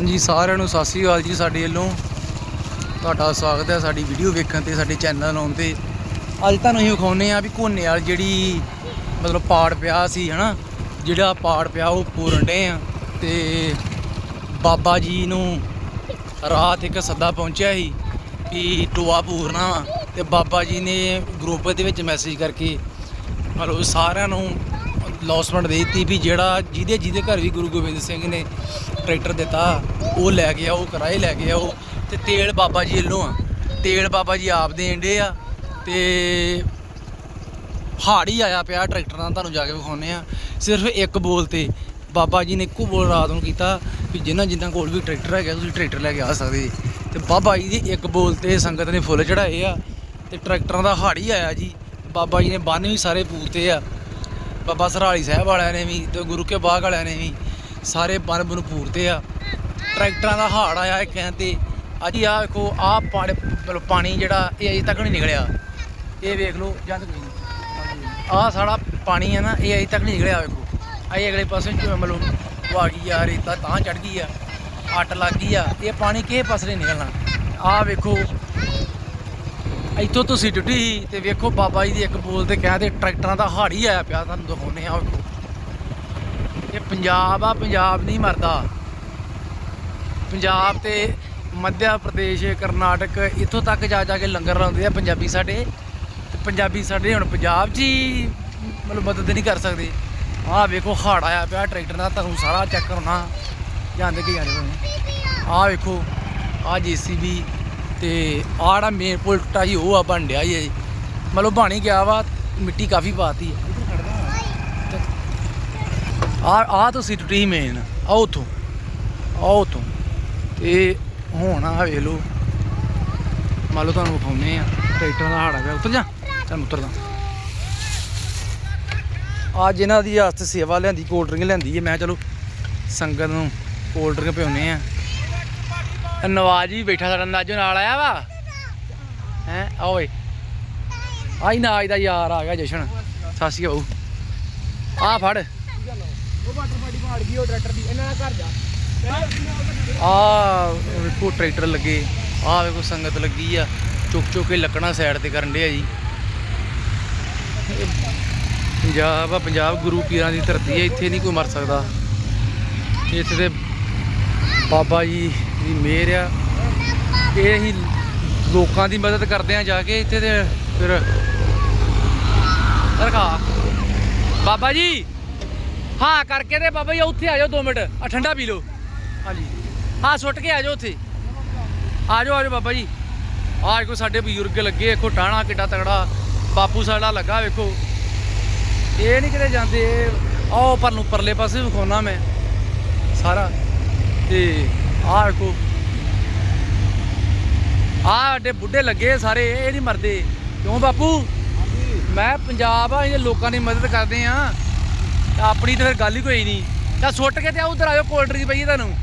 ਹਾਂਜੀ, ਸਾਰਿਆਂ ਨੂੰ ਸਤਿ ਸ੍ਰੀ ਅਕਾਲ ਜੀ ਸਾਡੇ ਵੱਲੋਂ। ਤੁਹਾਡਾ ਸਵਾਗਤ ਹੈ ਸਾਡੀ ਵੀਡੀਓ ਵੇਖਣ ਤੇ, ਸਾਡੇ ਚੈਨਲ ਆਉਣ ਤੇ। ਅੱਜ ਤੁਹਾਨੂੰ ਅਸੀਂ ਵਿਖਾਉਨੇ ਆ ਵੀ ਕੋਨੇ ਵਾਲ ਜਿਹੜੀ ਮਤਲਬ ਪਾੜ ਪਿਆ ਸੀ, ਹਨਾ? ਜਿਹੜਾ ਪਾੜ ਪਿਆ ਉਹ ਪੂਰਨ ਡੇ ਆ ਤੇ ਬਾਬਾ ਜੀ ਨੂੰ ਰਾਤ ਇੱਕ ਸੱਦਾ ਪਹੁੰਚਿਆ ਸੀ ਕਿ ਟੋਆ ਪੂਰਨਾ ਵਾ ਤੇ ਬਾਬਾ ਜੀ ਨੇ ਗਰੁੱਪ ਦੇ ਵਿੱਚ ਮੈਸੇਜ ਕਰਕੇ ਮਤਲਬ ਸਾਰਿਆਂ ਨੂੰ ਲੌਸਮੈਂਟ ਦੇ ਦਿੱਤੀ ਵੀ ਜਿਹੜਾ ਜਿਹਦੇ ਜਿਹਦੇ ਘਰ ਵੀ ਗੁਰੂ ਗੋਬਿੰਦ ਸਿੰਘ ਨੇ ਟਰੈਕਟਰ ਦਿੱਤਾ, ਉਹ ਲੈ ਕੇ ਆਓ ਕਿਰਾਏ ਲੈ ਕੇ ਆਓ ਤੇ ਤੇਲ ਬਾਬਾ ਜੀ ਵੱਲੋਂ ਆ। ਤੇਲ ਬਾਬਾ ਜੀ ਆਪ ਦੇਣ ਡੇ ਆ ਤੇ ਹਾੜ ਹੀ ਆਇਆ ਪਿਆ ਟਰੈਕਟਰ ਨਾਲ, ਤੁਹਾਨੂੰ ਜਾ ਕੇ ਵਿਖਾਉਨੇ ਆ। ਸਿਰਫ ਇੱਕ ਬੋਲ ਤੇ ਬਾਬਾ ਜੀ ਨੇ ਇੱਕੋ ਬੋਲ ਰਾਤ ਨੂੰ ਕੀਤਾ ਵੀ ਜਿਨ੍ਹਾਂ ਜਿਨ੍ਹਾਂ ਕੋਲ ਵੀ ਟਰੈਕਟਰ ਹੈਗਾ, ਤੁਸੀਂ ਟਰੈਕਟਰ ਲੈ ਕੇ ਆ ਸਕਦੇ। ਜੀ ਤੇ ਬਾਬਾ ਜੀ ਦੀ ਇੱਕ ਬੋਲ ਤੇ ਸੰਗਤ ਨੇ ਫੁੱਲ ਚੜਾਏ ਆ ਤੇ ਟਰੈਕਟਰਾਂ ਦਾ ਹਾੜ ਹੀ ਆਇਆ ਜੀ। ਬਾਬਾ ਜੀ ਨੇ ਬੰਨ ਵੀ ਸਾਰੇ ਪੂਰਤੇ ਆ। ਬਾਬਾ ਸਰਾਲੀ ਸਾਹਿਬ ਵਾਲਿਆਂ ਨੇ ਵੀ ਤੇ ਗੁਰੂ ਕੇ ਬਾਗ ਵਾਲਿਆਂ ਨੇ ਵੀ ਸਾਰੇ ਬੰਨ ਬਨ ਪੂਰਦੇ ਆ। ਟਰੈਕਟਰਾਂ ਦਾ ਹਾੜ ਆਇਆ ਇਹ ਕਹਿੰਦੇ ਅੱਜ ਆ ਵੇਖੋ ਆ ਪਾਣੀ ਮਤਲਬ ਪਾਣੀ ਜਿਹੜਾ, ਇਹ ਅਜੇ ਤੱਕ ਨਹੀਂ ਨਿਕਲਿਆ। ਇਹ ਵੇਖ ਲਓ, ਜਦ ਆ ਸਾਡਾ ਪਾਣੀ ਹੈ ਨਾ, ਇਹ ਅਜੇ ਤੱਕ ਨਹੀਂ ਨਿਕਲਿਆ, ਵੇਖੋ। ਆਏ ਅਗਲੇ ਪਾਸੇ ਚ ਮਤਲਬ ਉਹ ਆ ਗਈ ਆ ਰੇਤਾ ਤਾਂ ਚੜ ਗਈ ਆ। ਅੱਟ ਲੱਗ ਗਈ ਆ। ਇਹ ਪਾਣੀ ਕਿਸੇ ਪਾਸੇ ਨਹੀਂ ਨਿਕਲਣਾ। ਆ ਵੇਖੋ। ਇੱਥੋਂ ਤੁਸੀਂ ਟੁੱਟੀ ਸੀ ਤੇ ਵੇਖੋ ਬਾਬਾ ਜੀ ਦੀ ਇੱਕ ਬੋਲ ਤੇ ਕਹਿੰਦੇ ਟਰੈਕਟਰਾਂ ਦਾ ਹਾੜ ਹੀ ਆਇਆ ਪਿਆ, ਤੁਹਾਨੂੰ ਦਿਖਾਉਨੇ ਆ ਵੇਖੋ। ਪੰਜਾਬ ਆ, ਪੰਜਾਬ ਨਹੀਂ ਮਰਦਾ। ਪੰਜਾਬ ਤੇ ਮੱਧ ਪ੍ਰਦੇਸ਼, ਕਰਨਾਟਕ, ਇੱਥੋਂ ਤੱਕ ਜਾ ਜਾ ਕੇ ਲੰਗਰ ਲਾਉਂਦੇ ਆ ਪੰਜਾਬੀ ਸਾਡੇ। ਤੇ ਪੰਜਾਬੀ ਸਾਡੇ ਹੁਣ ਪੰਜਾਬ 'ਚ ਹੀ ਮਤਲਬ ਮਦਦ ਨਹੀਂ ਕਰ ਸਕਦੇ। ਆਹ ਵੇਖੋ ਹਾੜ ਆਇਆ ਪਿਆ, ਟਰੈਕਟਰ ਦਾ ਤੁਹਾਨੂੰ ਸਾਰਾ ਚੈੱਕ ਕਰਨਾ ਜਾਂਦੇ ਕਿ ਜਾਂਦੇ ਤੁਹਾਨੂੰ ਆਹ ਵੇਖੋ, ਆਹ ਜੀਸੀਬੀ ਤੇ ਆਹ ਜਿਹੜਾ ਮੇਨ ਪੁਲ ਟੁੱਟਾ ਜੀ ਉਹ ਆ ਬਣ ਡਿਆ ਜੀ ਇਹ। ਮਤਲਬ ਬਣ ਗਿਆ ਵਾ, ਮਿੱਟੀ ਕਾਫੀ ਪਾਤੀ ਆ ਆ ਤੁਸੀਂ ਟੁੱਟੀ ਮੇਨ ਆ ਉਥੋਂ ਆ ਉਥੋਂ। ਤੇ ਹੁਣ ਆ ਵੇਖ ਲਓ, ਮੰਨ ਲਓ ਤੁਹਾਨੂੰ ਵਿਖਾਉਨੇ ਆ ਟਰੈਕਟਰਾਂ ਦਾ ਹਾੜਾ ਪਿਆ, ਉੱਤਰ ਜਾ, ਚੱਲ ਉਤਰਦਾ ਆ ਜਿਨ੍ਹਾਂ ਦੀ ਆਸਤ ਸੇਵਾ ਲਿਆਂਦੀ ਕੋਲਡ ਡਰਿੰਕ ਲਿਆਂਦੀ ਹੈ, ਮੈਂ ਕਿਹਾ ਚਲੋ ਸੰਗਤ ਨੂੰ ਕੋਲਡ ਡਰਿੰਕ ਪਿਉਨੇ ਆ ਨਵਾਜ ਵੀ ਬੈਠਾ ਸਾਡਾ ਨਾਜੋ ਨਾਲ ਆਇਆ ਵਾ। ਹੈ ਆ ਓਏ ਆਈ ਨਾਜ ਦਾ ਯਾਰ ਆ ਗਿਆ ਜਸ਼ਨ। ਸਾਸੀ ਬਾਊ ਆ ਫੜ। ਉਹ ਵਾਟਰ ਬਾਡੀ ਮਾਰ ਗਈ, ਉਹ ਟਰੈਕਟਰ ਦੀ, ਇਹਨਾਂ ਦਾ ਘਰ ਜਾ। ਆ ਵੇਖੋ, ਟਰੈਕਟਰ ਲੱਗੇ। ਆ ਵੇਖੋ, ਸੰਗਤ ਲੱਗੀ ਆ। ਚੁੱਕ ਚੁੱਕ ਕੇ ਲੱਕੜਾਂ ਸਾਈਡ ਤੇ ਕਰਨ ਡਿਆ ਜੀ। ਪੰਜਾਬ ਆ, ਪੰਜਾਬ ਗੁਰੂ ਪੀਰਾਂ ਦੀ ਧਰਤੀ ਹੈ ਇੱਥੇ ਨਹੀਂ ਕੋਈ ਮਰ ਸਕਦਾ। ਇੱਥੇ ਦੇ ਬਾਬਾ ਜੀ ਦੀ ਮਿਹਰ ਆ। ਇਹ ਅਸੀਂ ਲੋਕਾਂ ਦੀ ਮਦਦ ਕਰਦੇ ਆ ਜਾ ਕੇ, ਇੱਥੇ ਤੇ ਫਿਰ ਰਖਾ। ਬਾਬਾ ਜੀ! ਹਾਂ ਕਰਕੇ ਤੇ ਬਾਬਾ ਜੀ ਉੱਥੇ ਆ ਜਾਓ 2 ਮਿੰਟ। ਆ ਠੰਡਾ ਪੀ ਲਓ। ਹਾਂਜੀ। ਹਾਂ ਸੁੱਟ ਕੇ ਆ ਜਾਓ ਉੱਥੇ। ਆ ਜਾਓ ਆ ਜਾਓ ਬਾਬਾ ਜੀ। ਆਹ ਵੇਖੋ ਸਾਡੇ ਬਜ਼ੁਰਗ ਲੱਗੇ ਵੇਖੋ ਟਾਣਾ ਕਿੱਡਾ ਤਗੜਾ ਬਾਪੂ ਸਾਡਾ ਲੱਗਾ ਵੇਖੋ। ਇਹ ਨਹੀਂ ਕਿਤੇ ਜਾਂਦੇ। ਆਓ ਪਰ ਨੂੰ ਪਰਲੇ ਪਾਸੇ ਵਿਖਾਉਣਾ ਮੈਂ ਸਾਰਾ। ਤੇ ਆਹ ਵੇਖੋ ਆਹ ਸਾਡੇ ਬੁੱਢੇ ਲੱਗੇ ਸਾਰੇ ਇਹ ਨਹੀਂ ਮਰਦੇ। ਕਿਉਂ ਬਾਪੂ? ਮੈਂ ਪੰਜਾਬ ਆ ਇਹ ਲੋਕਾਂ ਦੀ ਮਦਦ ਕਰਦੇ ਆ। ਤਾਂ ਆਪਣੀ ਤਾਂ ਫਿਰ ਗੱਲ ਹੀ ਕੋਈ ਨਹੀਂ। ਤਾਂ ਸੁੱਟ ਕੇ ਤੇ ਆ ਉਧਰ ਆਜੋ ਕੋਲਡ ਡਰਿੰਕ ਪਈ ਹੈ ਤੁਹਾਨੂੰ।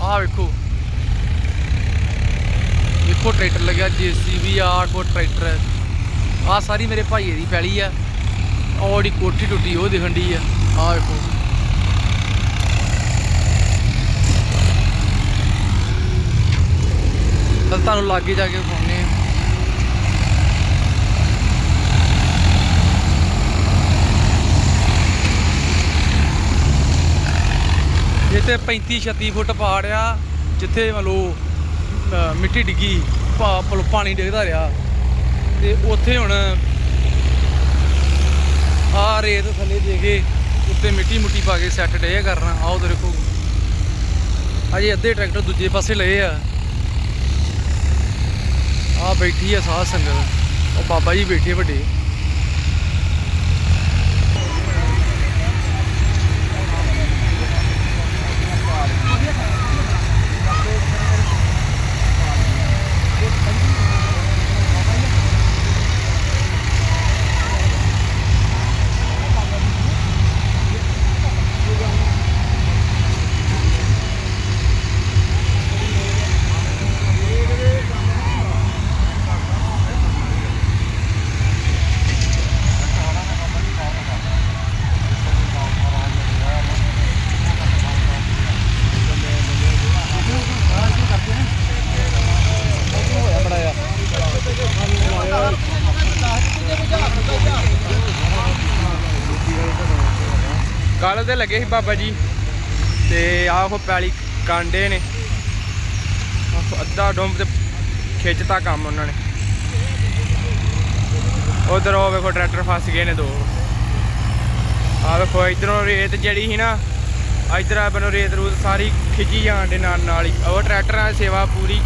ਆਹ ਵੇਖੋ। ਵੇਖੋ ਟਰੈਕਟਰ ਲੱਗਿਆ, ਜੀਸੀਬੀ ਆ ਕੋ ਟਰੈਕਟਰ ਆ ਸਾਰੀ ਮੇਰੇ ਭਾਈਏ ਦੀ ਪੈਲੀ ਆ। ਉਹ ਕੋਠੀ ਟੁੱਟੀ, ਉਹ ਦਿਖਣ ਡਈ ਆ। ਆਹ ਵੇਖੋ। ਤੁਹਾਨੂੰ ਲਾਗੇ ਜਾ ਕੇ ਦਿਖਾਉਂਦੇ ਆ ਇੱਥੇ 35 36 ਫੁੱਟ ਪਹਾੜ ਆ, ਜਿੱਥੇ ਮਤਲਬ ਮਿੱਟੀ ਡਿੱਗੀ ਪਾਣੀ ਡਿੱਗਦਾ ਰਿਹਾ। ਤੇ ਉੱਥੇ ਹੁਣ ਆ ਰੇਤ ਥੱਲੇ ਦੇ ਕੇ ਉੱਤੇ ਮਿੱਟੀ ਮੁੱਟੀ ਪਾ ਕੇ ਸੈੱਟ ਡੇ ਕਰਨਾ। ਆਓ ਤੇ ਦੇਖੋ। ਅਜੇ ਅੱਧੇ ਟਰੈਕਟਰ ਦੂਜੇ ਪਾਸੇ ਲਏ ਆ। ਆ ਬੈਠੀ ਆ ਸਾਧ ਸੰਗਤ। ਉਹ ਬਾਬਾ ਜੀ ਬੈਠੇ ਵੱਡੇ। ਤੇ ਲੱਗੇ ਸੀ ਬਾਬਾ ਜੀ। ਤੇ ਆਹ ਉਹ ਪੈਲੀ ਕਾਂਡੇ ਨੇ। ਅੱਧਾ ਡੁੰਬ ਤੇ ਖਿੱਚਤਾ ਕੰਮ ਉਹਨਾਂ ਨੇ। ਉਧਰ ਉਹ ਵੇਖੋ ਟਰੈਕਟਰ ਫਸ ਗਏ ਨੇ ਦੋ। ਆਹ ਵੇਖੋ ਇਧਰੋਂ ਰੇਤ ਜਿਹੜੀ ਸੀ ਨਾ, ਇਧਰ ਆ ਬਨੋ ਰੇਤ ਰੂਤ ਸਾਰੀ ਖਿੱਚੀ ਜਾਣ ਦੇ ਨਾਲ ਨਾਲ ਹੀ। ਉਹ ਟਰੈਕਟਰਾਂ ਦੀ ਸੇਵਾ ਪੂਰੀ।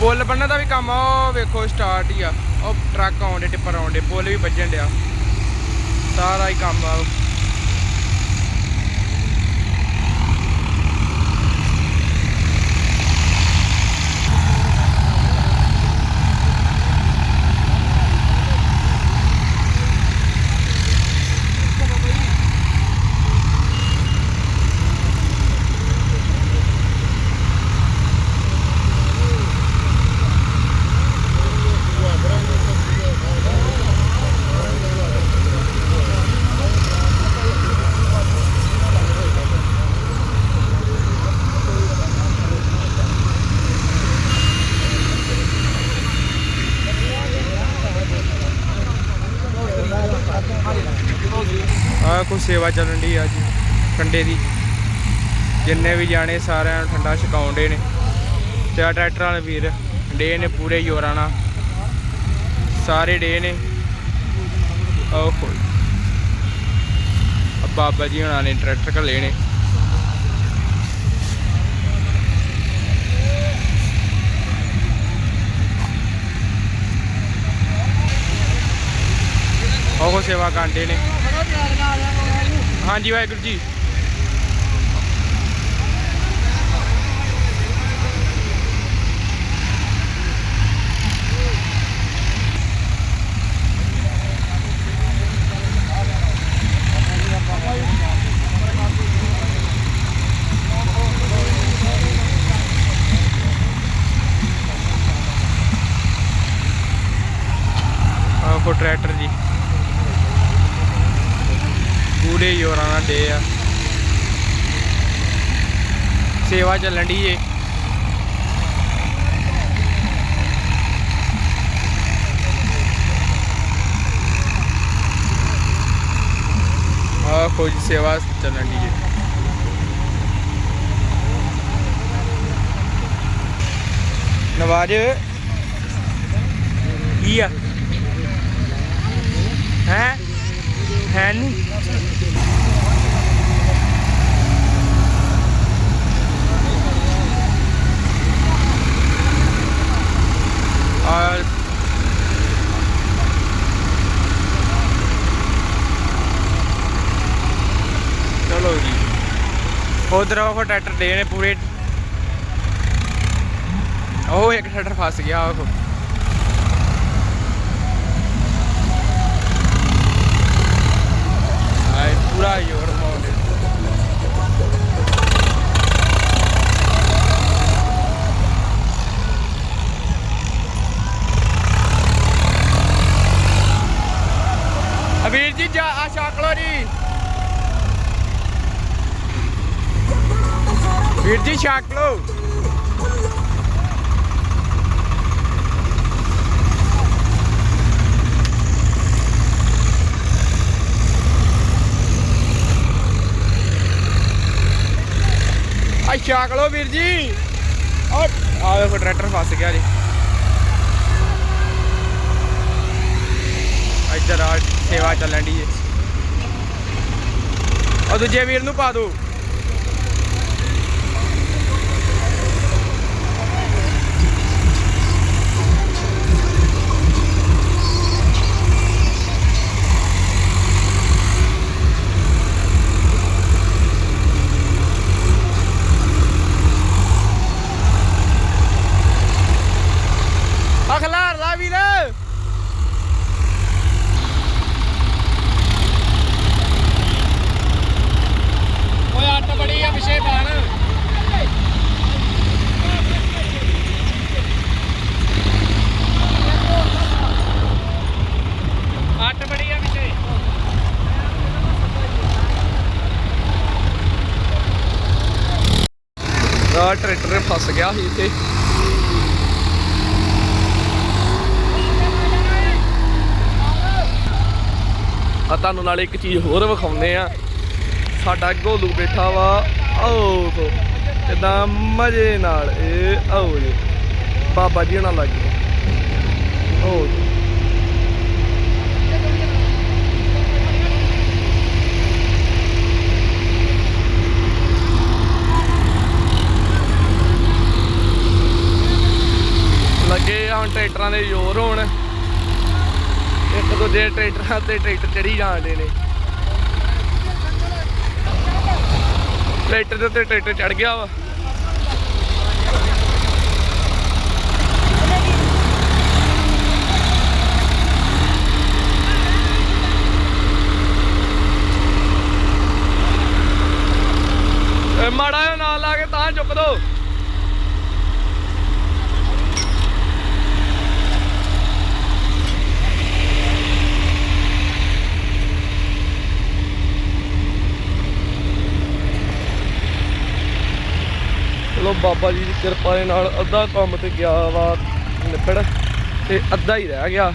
ਪੁੱਲ ਬੰਨਣ ਦਾ ਵੀ ਕੰਮ ਆ, ਉਹ ਵੇਖੋ ਸਟਾਰਟ ਹੀ ਆ। ਉਹ ਟਰੱਕ ਆਉਂਦੇ ਟਿੱਪਰ ਆਉਂਦੇ ਪੁੱਲ ਵੀ ਵੱਜਣ ਡਿਆ। ਸਾਰਾ ਹੀ ਕੰਮ ਆ ਉਹ। ਆਹ ਕੋਈ ਸੇਵਾ ਚੱਲਣ ਦੀ ਅੱਜ, ਠੰਡੇ ਦੀ। ਜਿੰਨੇ ਵੀ ਜਾਣੇ ਸਾਰਿਆਂ ਨੂੰ ਠੰਡਾ ਛਕਾਉਂਦੇ ਨੇ। ਤੇ ਆਹ ਟਰੈਕਟਰ ਵਾਲੇ ਵੀਰ ਡੇ ਨੇ ਪੂਰੇ ਜ਼ੋਰਾਂ ਨਾਲ। ਸਾਰੇ ਡੇ ਨੇ। ਓਹੋ ਆ ਬਾਬਾ ਜੀ ਹੁਣਾਂ ਨੇ ਟਰੈਕਟਰ ਘੱਲੇ ਨੇ। ਉਹ ਸੇਵਾ ਕਾਂਡੇ ਨੇ। ਹਾਂਜੀ ਵਾਹਿਗੁਰੂ ਜੀ। ਆਹ ਟਰੈਕਟਰ ਜੀ। ਪੂਰੇ ਜ਼ੋਰਾਂ ਨਾਲ ਡੇ ਆ। ਸੇਵਾ ਚੱਲਣ ਦੀ ਏ। ਆ ਕੋਈ ਸੇਵਾ ਚੱਲਣ ਦੀ ਏ। ਨਵਾਜ ਕੀ ਆ? ਹੈ? ਹੈ ਨਹੀਂ ਆ ਚਲੋ ਜੀ ਉਧਰ ਉਹ ਟਰੈਕਟਰ ਦੇ ਨੇ ਪੂਰੇ ਉਹ ਇੱਕ ਟਰੈਕਟਰ ਫਸ ਗਿਆ ਉਹ ਪੂਰਾ ਜ਼ੋਰ ਮਾਉਂਦੇ ਅਬੀਰ ਜੀ ਜਾ ਆ ਛਕ ਜੀ ਵੀਰ ਜੀ ਛਕ ਆ ਛਕ ਲੋ ਵੀਰ ਜੀ? ਆ ਆ ਵੇਖੋ ਟਰੈਕਟਰ ਫਸ ਗਿਆ ਜੀ। ਇੱਧਰ ਆ, ਸੇਵਾ ਚੱਲਣ ਦੀ ਏ। ਉਹ ਦੂਜੇ ਵੀਰ ਨੂੰ ਪਾ ਦੋ ਅਖਲਾਰ ਲਾ ਵੀਰ ਓਏ ਅੱਟ ਬੜੀ ਆ ਪਿਛੇ ਬਾਣ ਅੱਟ ਬੜੀ ਆ ਪਿਛੇ ਆ ਟਰੈਕਟਰ ਫਸ ਗਿਆ ਸੀ ਇੱਥੇ ਆ ਤੁਹਾਨੂੰ ਨਾਲ ਇੱਕ ਚੀਜ਼ ਹੋਰ ਵਿਖਾਉਂਦੇ ਆ ਸਾਡਾ ਗੋਲੂ ਬੈਠਾ ਵਾ, ਆਓ ਤੋ ਕਿਦਾਂ ਮਜ਼ੇ ਨਾਲ, ਇਹ ਆਓ ਜੀ। ਬਾਬਾ ਜੀ ਨਾਲ ਲੱਗੇ ਓ ਲੱਗੇ ਆ ਹੁਣ ਟਰੈਕਟਰਾਂ ਦੇ ਜ਼ੋਰ ਹੋਣ। ਇੱਕ ਦੂਜੇ ਟਰੈਕਟਰਾਂ ਤੇ ਟਰੈਕਟਰ ਚੜੀ ਜਾਂਦੇ ਨੇ। ਟਰੈਕਟਰ ਦੇ ਉੱਤੇ ਟਰੈਕਟਰ ਚੜ ਗਿਆ ਵਾ। ਮਾੜਾ ਜਿਹਾ ਨਾਲ ਲਾ ਕੇ ਤਾਂ ਚੁੱਕ ਦੋ। ਚਲੋ ਬਾਬਾ ਜੀ ਦੀ ਕਿਰਪਾ ਦੇ ਨਾਲ ਅੱਧਾ ਕੰਮ ਤੇ ਗਿਆ ਵਾ ਨਿਪੜ ਤੇ ਅੱਧਾ ਹੀ ਰਹਿ ਗਿਆ।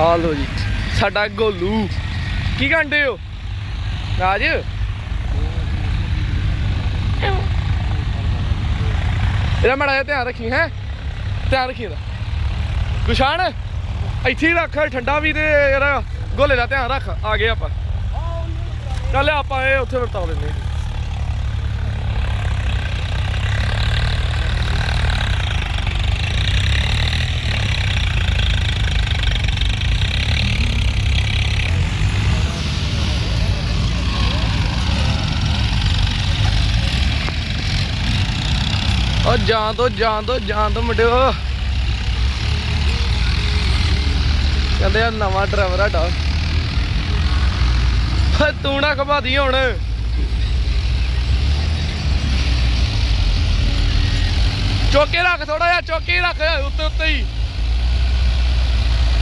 ਆ ਲੋ ਜੀ, ਸਾਡਾ ਗੋਲੂ। ਕੀ ਕਹਿੰਦੇ ਹੋ? ਰਾਜ? ਇਹਦਾ ਮੜਾ ਜਿਹਾ ਧਿਆਨ ਰੱਖੀ, ਹੈ? ਧਿਆਨ ਰੱਖੀ ਇਹਦਾ। ਗੁਸ਼ਾਨ? ਇੱਥੇ ਹੀ ਰੱਖ, ਠੰਡਾ ਵੀ ਤੇ ਯਾਰ ਗੋਲੇ ਦਾ ਧਿਆਨ ਰੱਖ, ਆ ਗਏ ਆਪਾਂ ਚੱਲ ਆਪਾਂ ਇਹ ਉੱਥੇ ਵਰਤਾ ਲੈਂਦੇ ਹਾਂ। ਉਹ ਜਾਣ ਦੋ ਜਾਣ ਦੋ ਜਾਣ ਦੋ ਮੁੰਡਿਓ ਕਹਿੰਦੇ ਆ ਨਵਾਂ ਡਰਾਈਵਰ ਆਡਾ ਤੂੰ ਨਾ ਘਮਾਦੀ ਹੁਣ। ਚੌਕੇ ਰੱਖ ਥੋੜਾ ਜਿਹਾ, ਚੌਕੇ ਰੱਖ ਉੱਤੇ ਉੱਤੇ ਹੀ।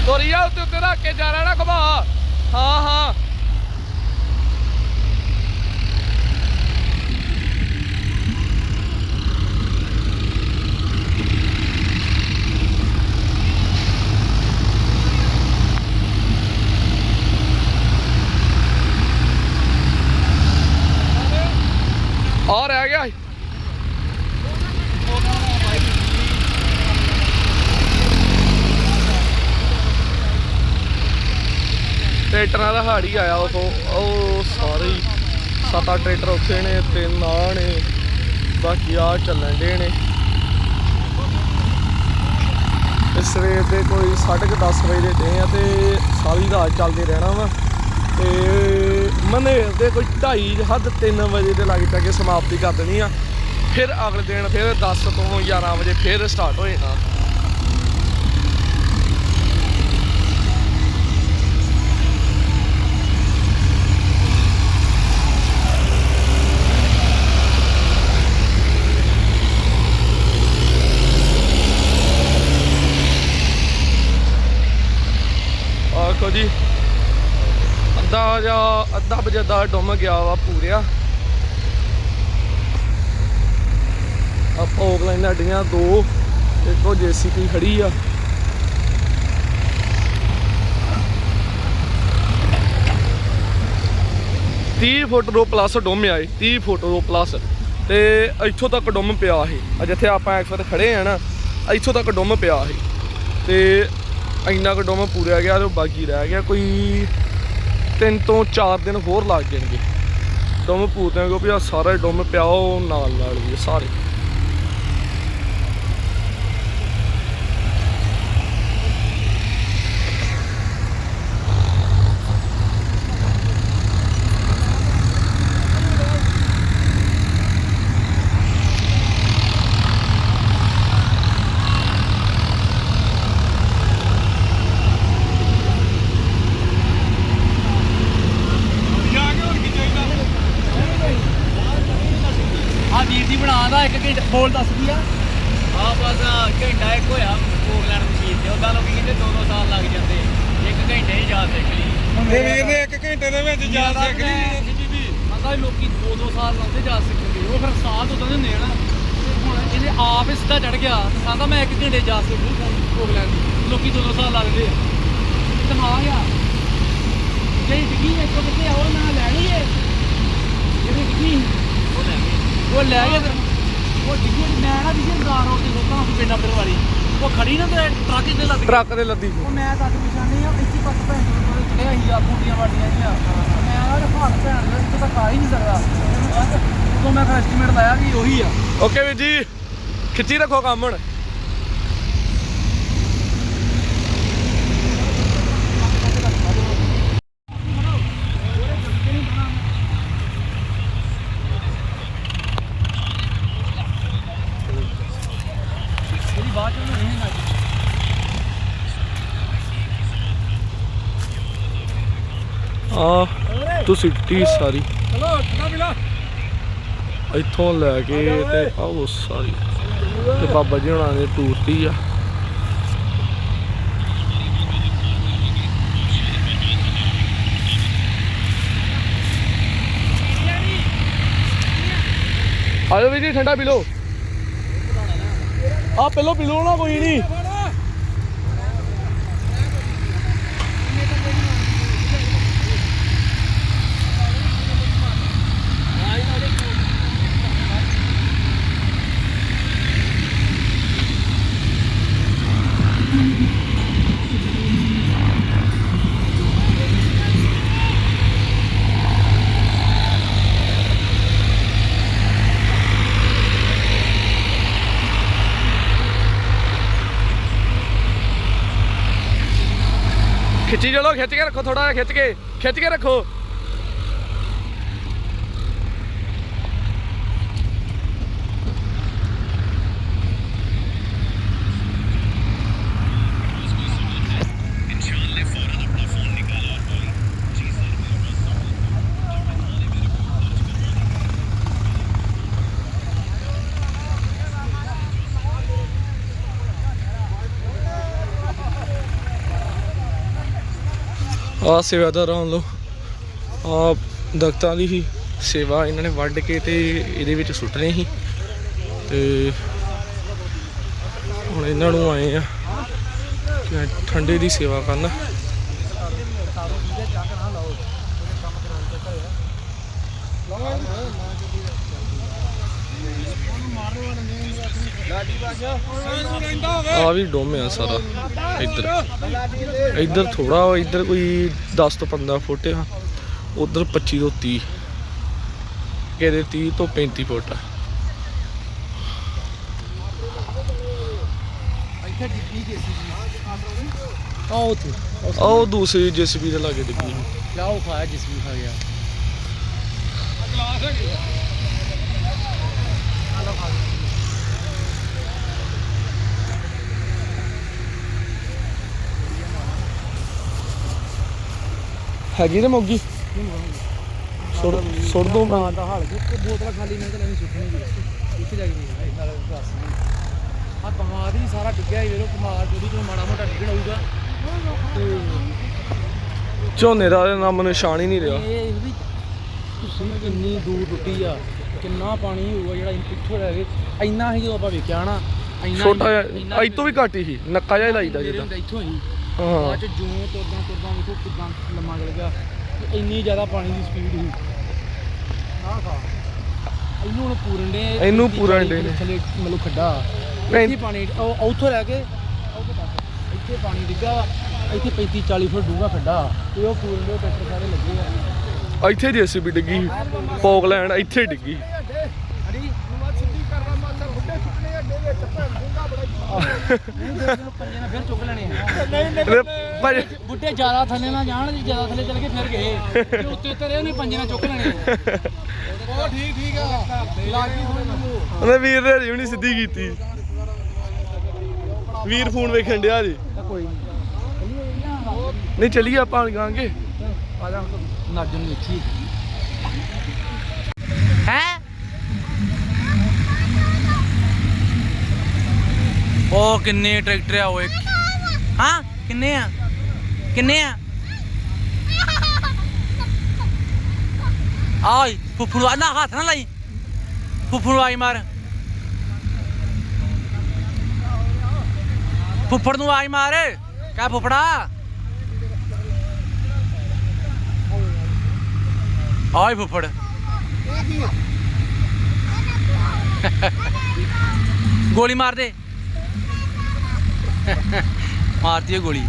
ਤੋਰੀਆ ਉੱਤੇ ਉੱਤੇ ਰੱਖ ਕੇ ਜਾ ਜਾਣਾ ਨਾ ਘਮਾ ਹਾਂ। ਦਾ ਹਾੜ ਆਇਆ ਉਥੋਂ ਉਹ ਸਾਰੇ ਸੱਤ ਅੱਠ ਟਰੈਕਟਰ ਉੱਥੇ ਨੇ ਤਿੰਨ ਆ ਨੇ। ਬਾਕੀ ਆ ਚੱਲਣ ਦੇ ਨੇ। ਤੇ ਸਵੇਰ ਦੇ ਕੋਈ 10:30 ਵਜੇ ਦੇ ਡੇ ਆ ਤੇ ਸਾਰੀ ਰਾਤ ਚੱਲਦੇ ਰਹਿਣਾ ਵਾ। ਤੇ ਮਨੇ ਦੇ ਕੋਈ 2:30 ਹੱਦ 3 ਵਜੇ ਦੇ ਲੱਗ ਕੇ ਸਮਾਪਤੀ ਕਰ ਦੇਣੀ ਆ। ਫਿਰ ਅਗਲੇ ਦਿਨ ਫਿਰ 10 ਤੋਂ 11 ਵਜੇ ਫਿਰ ਸਟਾਰਟ ਹੋ ਜਾਣਾ ਆਖੋ ਜੀ ਅੱਧਾ ਜਾਂ ਅੱਧਾ ਵਜੇ ਡੁੰਮ ਗਿਆ ਵਾ ਪੂਰਿਆ ਆਪਾਂ ਓਗਲਾਈਨ ਅੱਡੀਆਂ ਦੋ, ਇੱਕੋ ਜੇਸੀਪੀ ਖੜੀ ਆ। ਤੀਹ ਫੁੱਟ ਰੋ ਪਲੱਸ ਡੁੰਮ ਆਏ 30 ਫੁੱਟ ਰੋ ਪਲੱਸ ਤੇ ਇੱਥੋਂ ਤੱਕ ਡੁੰਮ ਪਿਆ ਸੀ ਜਿੱਥੇ ਆਪਾਂ ਇੱਕ ਵਾਰ ਖੜੇ ਆ ਨਾ, ਇੱਥੋਂ ਤੱਕ ਡੁੰਮ ਪਿਆ ਸੀ ਤੇ ਇੰਨਾ ਕੁ ਡੁੰਮ ਪੂਰਿਆ ਗਿਆ ਤੇ ਬਾਕੀ ਰਹਿ ਗਿਆ। ਕੋਈ ਤਿੰਨ ਤੋਂ ਚਾਰ ਦਿਨ ਹੋਰ ਲੱਗ ਜਾਣਗੇ। ਡੁੰਮ ਪੂਰਦੇ ਕਿਉਂਕਿ ਆ ਸਾਰਾ ਹੀ ਡੁੰਮ ਪਿਆ, ਉਹ ਨਾਲ ਨਾਲ ਵੀ ਸਾਰੇ ਆ ਵੀਰ ਦੀ ਬਣਾਦਾ ਇੱਕ ਘੰਟਾ ਬੋਲ ਦੱਸ ਕੀ ਆ। ਆ ਬਸ ਘੰਟਾ ਇੱਕ ਹੋਇਆ ਕੋਕ ਲੈਣ ਮਸ਼ੀਨ ਤੇ ਉਦਾਂ ਲੋਕੀ ਕਹਿੰਦੇ 2-2 ਸਾਲ ਲੱਗ ਜਾਂਦੇ। ਇੱਕ ਘੰਟੇ ਹੀ ਜਾ ਸਿੱਖ ਲਈ। ਇਹ ਵੀਰ ਨੇ 1 ਘੰਟੇ ਦੇ ਵਿੱਚ ਜਾ ਸਿੱਖ ਲਈ ਆਂਦਾ ਲੋਕੀ 2-2 ਸਾਲ ਲਾਉਂਦੇ ਜਾ ਸਿੱਖਣ ਦੀ। ਉਹ ਫਿਰ ਸਾਥ ਉਦੋਂ ਦੇ ਹੁੰਦੇ ਆ ਨਾ। ਤੇ ਹੁਣ ਇਹਨੇ ਆਪ ਹੀ ਸਿੱਧਾ ਚੜ ਗਿਆ। ਕਹਿੰਦਾ ਮੈਂ ਇੱਕ ਘੰਟੇ ਜਾ ਕੇ ਭੋਗ ਲੈਣ ਲੋਕੀ ਦੋ ਦੋ ਸਾਲ ਲੱਗਦੇ ਆ। ਦਿਮਾਗ ਆ। ਜਿਹੜੀ ਡਿੱਗੀ ਇੱਕ ਕਿੱਥੇ ਹੋਰ ਨਾ ਲੈ ਲਈ ਏ ਜਿਹੜੀ ਡਿੱਗੀ। ਉਹ ਲੈ ਗਏ। ਉਹ ਲੈ ਗਏ। ਫਿਰ ਉਹ ਮੈਂ ਨਾ ਡਿੱਗੀ ਦਾਰ ਰੋਡ ਤੇ ਲੋਕਾਂ ਨੂੰ ਪਿੰਡਾਂ ਪਰ ਵਾਲੀ ਉਹ ਖੜੀ ਨਾ ਤੇ ਟਰੱਕ ਇੱਥੇ ਲੱਗ ਟਰੱਕ ਦੇ ਲੱਦੀ ਉਹ ਮੈਂ ਤਾਂ ਨਿਸ਼ਾਨੀ ਆ ਇੱਥੇ ਪੱਕ ਭੈਣ ਕੋਲ ਆ ਜੀਆਂ ਮੈਂ ਆ ਭੈਣ ਦਾ ਇੱਥੇ ਤੱਕ ਆ ਹੀ ਨਹੀਂ ਸਕਦਾ ਉਦੋਂ ਮੈਂ ਫਿਰ ਐਸਟੀਮੇਟ ਲਾਇਆ ਵੀ ਉਹੀ ਆ। ਓਕੇ ਵੀਰ ਜੀ ਖਿੱਚੀ ਰੱਖੋ ਕੰਮ ਹੁਣ ਇਹਦੀ ਬਾਅਦ ਚ ਬਣਾਉਣੀ ਹੈ ਨਾ ਆ ਤੁਸੀਂ ਟੀ ਸਾਰੀ। ਚਲੋ ਠੰਡਾ ਮਿਲਾ ਇੱਥੋਂ ਲੈ ਕੇ ਤੇ ਆਓ ਸਾਰੀ। ਤੇ ਬਾਬਾ ਜੀ ਹੁਣਾਂ ਨੇ ਟੂਰਤੀ ਆ। ਆਜੋ ਵੀਰ ਜੀ ਠੰਡਾ ਪੀ ਲਓ। ਆ ਪਹਿਲੋਂ ਪੀ ਲਓ ਨਾ ਕੋਈ ਨਹੀਂ। ਖਿੱਚੀ ਚਲੋ ਖਿੱਚ ਕੇ ਰੱਖੋ ਥੋੜਾ ਜਿਹਾ ਖਿੱਚ ਕੇ ਖਿੱਚ ਕੇ ਰੱਖੋ। ਆ ਸੇਵਾਦਾਰ ਸੇਵਾਦਾਰਾਂ ਵੱਲੋਂ ਆ ਦਰਖਤਾਂ ਦੀ ਹੀ ਸੇਵਾ ਇਹਨਾਂ ਨੇ ਵੱਢ ਕੇ ਤੇ ਇਹਦੇ ਵਿੱਚ ਸੁੱਟਣੇ ਸੀ। ਤੇ ਹੁਣ ਇਹਨਾਂ ਨੂੰ ਆਏ ਆ ਠੰਡੇ ਦੀ ਸੇਵਾ ਕਰਨ। ਆ ਵੀ ਡੋਮਿਆ ਸਾਰਾ ਇੱਧਰ। ਇੱਧਰ ਥੋੜਾ ਇੱਧਰ ਕੋਈ 10 ਤੋਂ 15 ਫੁੱਟ ਆ ਉਧਰ 25 ਤੋਂ 30 ਕਿਹਦੇ 30 ਤੋਂ 35 ਫੁੱਟ ਆ। ਉੱਥੇ ਆਹ ਉਹ ਦੂਸਰੀ ਜੇਸੀਬੀ ਦੇ ਲਾਗੇ ਡਿੱਗੀ। ਲਾਓ ਖਾਇਆ ਜਿਸ ਵੀ ਖਾ ਗਿਆ। ਹੈਗੀ ਤੇ ਮੋਗੀ? ਸੁੱਟ ਸੁੱਟ ਦੋ ਹਾਂ ਤਾਂ ਹਾਲ ਕੇ ਬੋਤਲ ਖਾਲੀ ਮੈਂ ਤਾਂ ਨਹੀਂ ਸੁੱਟਣੀ ਜੀ ਇੱਥੇ ਜਾ ਕੇ ਵੇਖਣਾ ਨਾਲ ਦੱਸ ਆ ਕਮਾਦ ਹੀ ਸਾਰਾ ਡਿੱਗਿਆ ਹੀ ਵੇਰੋ ਕਮਾਦ ਜਿਹੜੀ ਤੋਂ ਮਾੜਾ ਮੋਟਾ ਡਿੱਗਣ ਹੋਊਗਾ ਝੋਨੇ ਦਾ ਨਾਮ ਨਿਸ਼ਾਨ ਹੀ ਨਹੀਂ ਰਿਹਾ। ਇਹ ਵੀ ਤੁਸੀਂ ਕਿੰਨੀ ਦੂਰ ਟੁੱਟੀ ਆ ਕਿੰਨਾ ਪਾਣੀ ਹੋਊਗਾ ਜਿਹੜਾ ਇੱਥੋਂ ਰਹਿ ਗਏ ਇੰਨਾ ਹੀ ਜਦੋਂ ਆਪਾਂ ਵੇਖਿਆ ਨਾ ਇੰਨਾ ਛੋਟਾ ਜਿਹਾ ਤੋਂ ਵੀ ਘੱਟ ਹੀ ਸੀ ਨੱਕਾ ਜਿਹਾ ਲਾਈਦਾ ਜਿੱਦਾਂ। ਇੱਥੋਂ ਹੀ। ਹਾਂ। ਬਾਅਦ ਚ ਜੂੰ ਤੁਰਦਾ ਤੁਰਦਾ ਵੇਖੋ ਕਿਦਾਂ ਲੰਮਾ ਚਲ ਗਿਆ। ਤੇ ਇੰਨੀ ਜ਼ਿਆਦਾ ਪਾਣੀ ਦੀ ਸਪੀਡ ਸੀ। ਖਾ। ਇਹਨੂੰ ਹੁਣ ਪੂਰਨ ਦੇ ਇਹਨੂੰ ਪੂਰਨ ਡੇ ਨੇ। ਥੱਲੇ ਮਤਲਬ ਖੱਡਾ। ਇੱਥੇ ਪਾਣੀ ਉਹ ਉੱਥੋਂ ਲੈ ਕੇ ਉੱਥੇ ਤੱਕ ਇੱਥੇ ਪਾਣੀ ਡਿੱਗਾ ਇੱਥੇ 35 40 ਫੁੱਟ ਡੂੰਘਾ ਖੱਡਾ। ਤੇ ਉਹ ਪੂਰਨ ਦੇ ਟਰੈਕਟਰ ਸਾਰੇ ਲੱਗੇ ਆ। ਇੱਥੇ ਜੇਸੀਬੀ ਡਿੱਗੀ ਪੋਕ ਲੈਣ ਇੱਥੇ ਡਿੱਗੀ। ਪੰਜੇ ਨਾਲ ਫਿਰ ਚੁੱਕ ਲੈਣੇ ਆ ਤੇ ਭਾਜੀ ਬੁੱਢੇ ਜ਼ਿਆਦਾ ਥੱਲੇ ਨਾ ਜਾਣ ਜੀ ਜ਼ਿਆਦਾ ਥੱਲੇ ਚਲ ਕੇ ਫਿਰ ਗਏ। ਤੇ ਉੱਤੇ ਉੱਤੇ ਰਹੇ ਉਹਨੇ ਪੰਜੇ ਨਾਲ ਚੁੱਕ ਲੈਣੇ ਉਹ ਠੀਕ ਠੀਕ ਆ। ਲਾਗੀ ਉਹਨੇ ਵੀਰ ਨੇ ਹਜੇ ਵੀ ਨਹੀਂ ਸਿੱਧੀ ਕੀਤੀ। ਵੀਰ ਫੋਨ ਵੇਖਣ ਡਿਆ ਜੀ। ਕੋਈ ਨਹੀਂ ਚੱਲੀਏ ਆਪਾਂ ਗਾਂਗੇ। ਆ ਜਾ ਨਾਜਨ ਨੂੰ ਵੇਖੀ। ਹੈ? ਉਹ ਕਿੰਨੇ ਟਰੈਕਟਰ ਆ ਓਏ? ਹਾਂ, ਕਿੰਨੇ ਆ? ਕਿੰਨੇ ਆ? ਆਈ ਫੁੱਫੜਵਾ ਨਾ ਹੱਥ ਨਾ ਲਾਈ। ਫੁੱਫੜ ਆਈ ਮਾਰ। ਫੁੱਫੜ ਨੂੰ ਆਈ ਮਾਰ। ਕਹ ਫੁੱਫੜਾ। ਆਈ ਫੁੱਫੜ। ਗੋਲੀ ਮਾਰ ਦੇ। ਮਾਰਤੀ ਉਹ ਗੋਲੀ।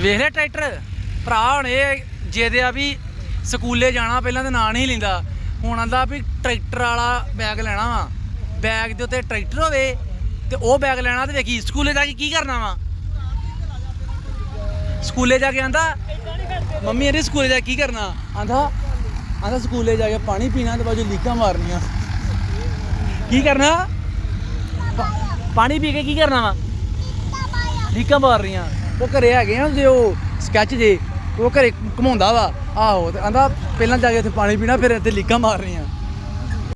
ਵੇਖ ਲਿਆ ਟਰੈਕਟਰ। ਭਰਾ ਹੁਣ ਇਹ ਜਿਹਦੇ ਆ ਵੀ ਸਕੂਲੇ ਜਾਣਾ, ਪਹਿਲਾਂ ਤਾਂ ਨਾਂ ਨਹੀਂ ਲੈਂਦਾ। ਹੁਣ ਆਂਦਾ ਵੀ ਟਰੈਕਟਰ ਵਾਲਾ ਬੈਗ ਲੈਣਾ ਵਾ। ਬੈਗ ਦੇ ਉੱਤੇ ਟਰੈਕਟਰ ਹੋਵੇ ਤੇ ਉਹ ਬੈਗ ਲੈਣਾ ਤੇ ਵੇਖੀ, ਸਕੂਲੇ ਜਾ ਕੇ ਕੀ ਕਰਨਾ ਵਾ? ਸਕੂਲੇ ਜਾ ਕੇ ਆਂਦਾ, ਮੰਮੀ ਇਹਦੇ ਸਕੂਲੇ ਜਾ ਕੇ ਕੀ ਕਰਨਾ? ਆਂਦਾ ਆਂਦਾ, ਸਕੂਲੇ ਜਾ ਕੇ ਪਾਣੀ ਪੀਣਾ ਤੇ ਬਾਜੂ ਲੀਕਾਂ ਮਾਰਨੀਆਂ। ਕੀ ਕਰਨਾ? ਪਾਣੀ ਪੀ ਕੇ ਕੀ ਕਰਨਾ ਵਾ? ਲੀਕਾਂ ਮਾਰ ਰਹੀਆਂ। ਉਹ ਘਰੇ ਹੈਗੇ ਆ, ਜੇ ਉਹ ਸਕੈਚ ਜੇ, ਉਹ ਘਰੇ ਘਮਾਉਂਦਾ ਵਾ। ਆਹੋ, ਤੇ ਆਂਦਾ ਪਹਿਲਾਂ ਜਾ ਕੇ ਉੱਥੇ ਪਾਣੀ ਪੀਣਾ, ਫਿਰ ਇੱਥੇ ਲੀਕਾਂ ਮਾਰ ਰਹੀਆਂ।